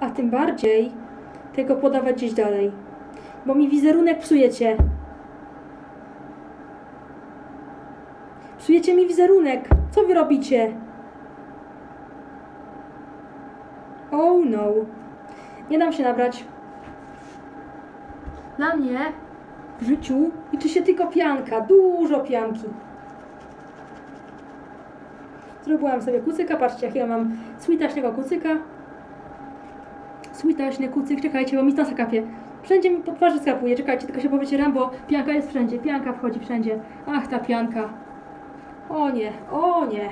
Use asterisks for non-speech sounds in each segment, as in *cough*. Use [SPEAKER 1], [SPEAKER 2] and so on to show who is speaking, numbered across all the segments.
[SPEAKER 1] A tym bardziej tego podawać gdzieś dalej. Bo mi wizerunek psujecie. Psujecie mi wizerunek. Co wy robicie? Oh no. Nie dam się nabrać. Dla mnie w życiu liczy się tylko pianka. Dużo pianki. Zrobiłam sobie kucyka. Patrzcie, jakiego mam sweetaśnego kucyka. Sweetaśny kucyk. Czekajcie, bo mi nosa kapie. Wszędzie mi po twarzy skapuje. Czekajcie, tylko się powycieram, bo pianka jest wszędzie. Pianka wchodzi wszędzie. Ach, ta pianka. O nie, o nie.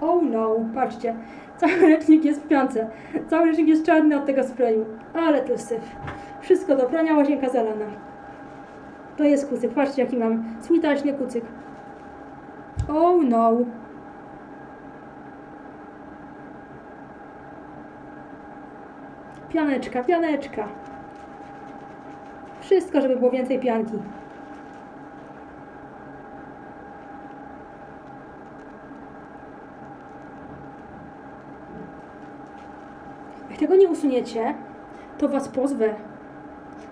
[SPEAKER 1] Oh no, patrzcie. Cały ręcznik jest w piance. Cały ręcznik jest czarny od tego sprayu. Ale to syf. Wszystko do prania, łazienka zalana. To jest kucyk. Patrzcie, jaki mam sweetaśny kucyk. Oh no. Pianeczka, pianeczka. Wszystko, żeby było więcej pianki. Jak tego nie usuniecie, to was pozwę.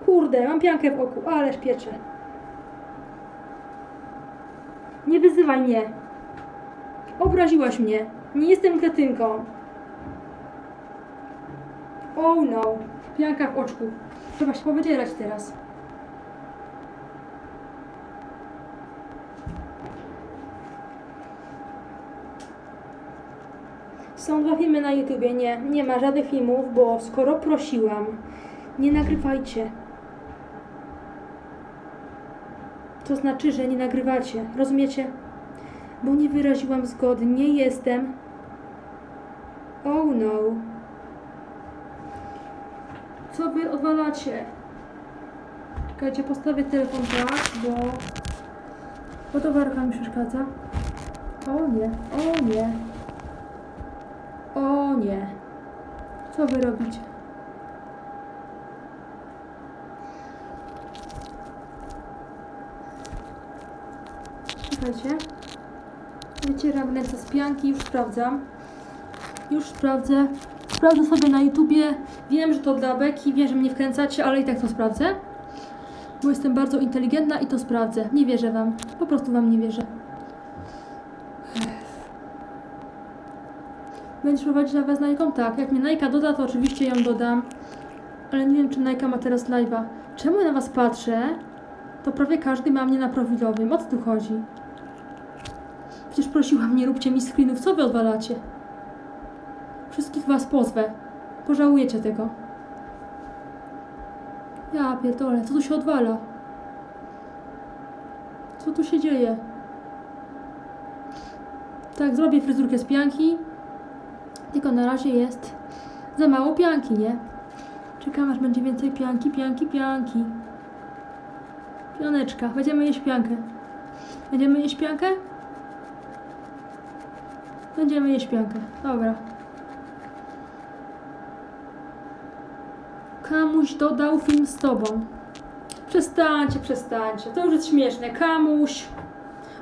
[SPEAKER 1] Kurde, mam piankę w oku, ależ piecze. Nie wyzywaj mnie. Obraziłaś mnie. Nie jestem kretynką. Oh no. Pianka w oczku. Trzeba się powydzierać teraz. Są dwa filmy na YouTubie. Nie, nie ma żadnych filmów, bo skoro prosiłam, nie nagrywajcie. To znaczy, że nie nagrywacie. Rozumiecie? Bo nie wyraziłam zgody. Nie jestem. Oh no. Co wy odwalacie? Czekajcie, postawię telefon tak, bo... Bo towarka mi przeszkadza. O nie, o nie. O nie. Co wy robicie? Czekajcie. Wycieram ręce z pianki, już sprawdzam. Już sprawdzę. Sprawdzę sobie na YouTubie. Wiem, że to dla beki, wiem, że mnie wkręcacie, ale i tak to sprawdzę. Bo jestem bardzo inteligentna i to sprawdzę. Nie wierzę wam. Po prostu wam nie wierzę. Będziesz prowadzić na was Najką? Tak. Jak mnie Najka doda, to oczywiście ją dodam. Ale nie wiem, czy Najka ma teraz live'a. Czemu ja na was patrzę? To prawie każdy ma mnie na profilowym. O co tu chodzi? Przecież prosiłam, nie róbcie mi screenów. Co wy odwalacie? Wszystkich was pozwę. Pożałujecie tego. Ja pierdolę, co tu się odwala? Co tu się dzieje? Tak, zrobię fryzurkę z pianki. Tylko na razie jest za mało pianki, nie? Czekam aż będzie więcej pianki, pianki, pianki. Pianeczka, będziemy jeść piankę. Będziemy jeść piankę? Będziemy jeść piankę. Dobra. Kamuś dodał film z tobą. Przestańcie, przestańcie. To już jest śmieszne. Kamuś.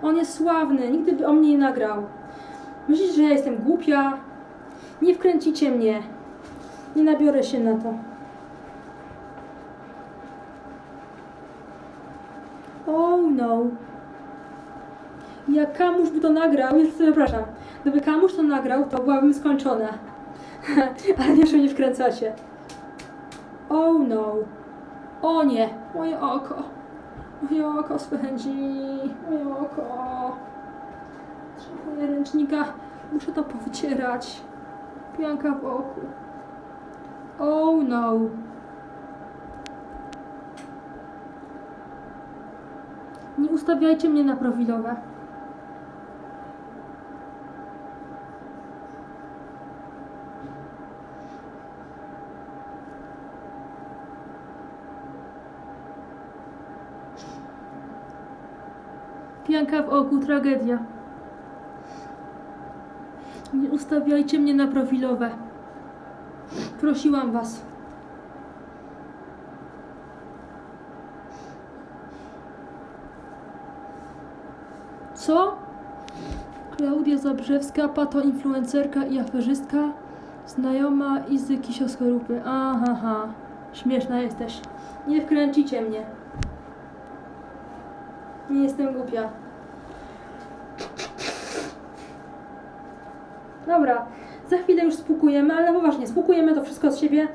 [SPEAKER 1] On jest sławny. Nigdy by o mnie nie nagrał. Myślicie, że ja jestem głupia? Nie wkręcicie mnie. Nie nabiorę się na to. Oh no. Jak Kamuś by to nagrał, jest, przepraszam, gdyby Kamuś to nagrał, to byłabym skończona. *laughs* Ale nie, że mnie wkręcacie. Oh no. O nie, moje oko. Moje oko spędzi. Moje oko. Potrzebuję ręcznika. Muszę to powycierać. Pianka w oku. Oh no. Nie ustawiajcie mnie na profilowe. Pianka w oku, tragedia. Nie ustawiajcie mnie na profilowe. Prosiłam was. Co? Klaudia Zabrzewska, pato influencerka i aferzystka. Znajoma Izy Kisioskorupy. Aha, ha. Śmieszna jesteś. Nie wkręcicie mnie. Nie jestem głupia. Dobra, za chwilę już spłukujemy, ale poważnie, spłukujemy to wszystko z siebie.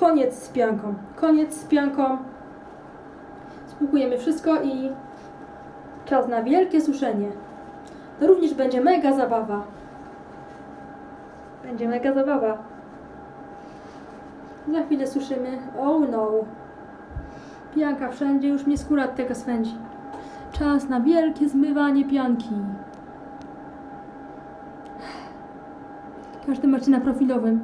[SPEAKER 1] Koniec z pianką. Koniec z pianką. Spłukujemy wszystko i czas na wielkie suszenie. To również będzie mega zabawa. Będzie mega zabawa. Za chwilę suszymy. Oh no. Pianka wszędzie, już mnie skóra od tego swędzi. Czas na wielkie zmywanie pianki. Każdy macie na profilowym.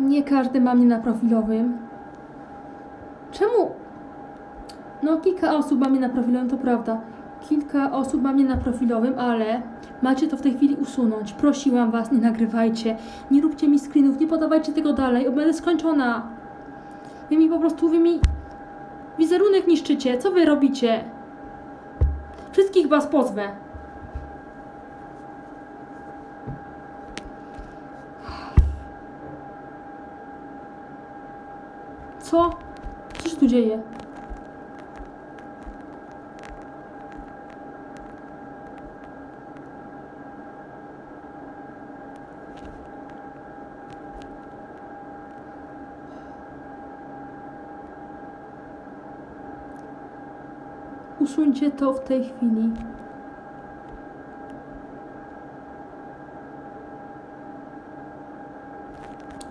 [SPEAKER 1] Nie każdy ma mnie na profilowym. Czemu? No, kilka osób ma mnie na profilowym, to prawda. Kilka osób ma mnie na profilowym, ale macie to w tej chwili usunąć. Prosiłam was, nie nagrywajcie. Nie róbcie mi screenów, nie podawajcie tego dalej, bo będę skończona. Wy mi po prostu, wy mi wizerunek niszczycie. Co wy robicie? Wszystkich was pozwę. Co? Co się tu dzieje? Usuńcie to w tej chwili.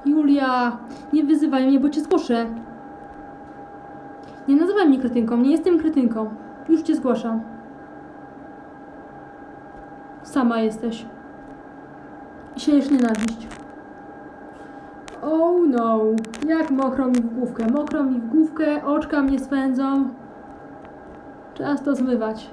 [SPEAKER 1] Julia, nie wyzywaj mnie, bo cię zgłoszę. Nie nazywaj mnie kretynką, nie jestem kretynką. Już cię zgłaszam. Sama jesteś. I siejesz nienawiść. Oh no, jak mokro mi w główkę. Mokro mi w główkę, oczka mnie swędzą. Czas to zmywać.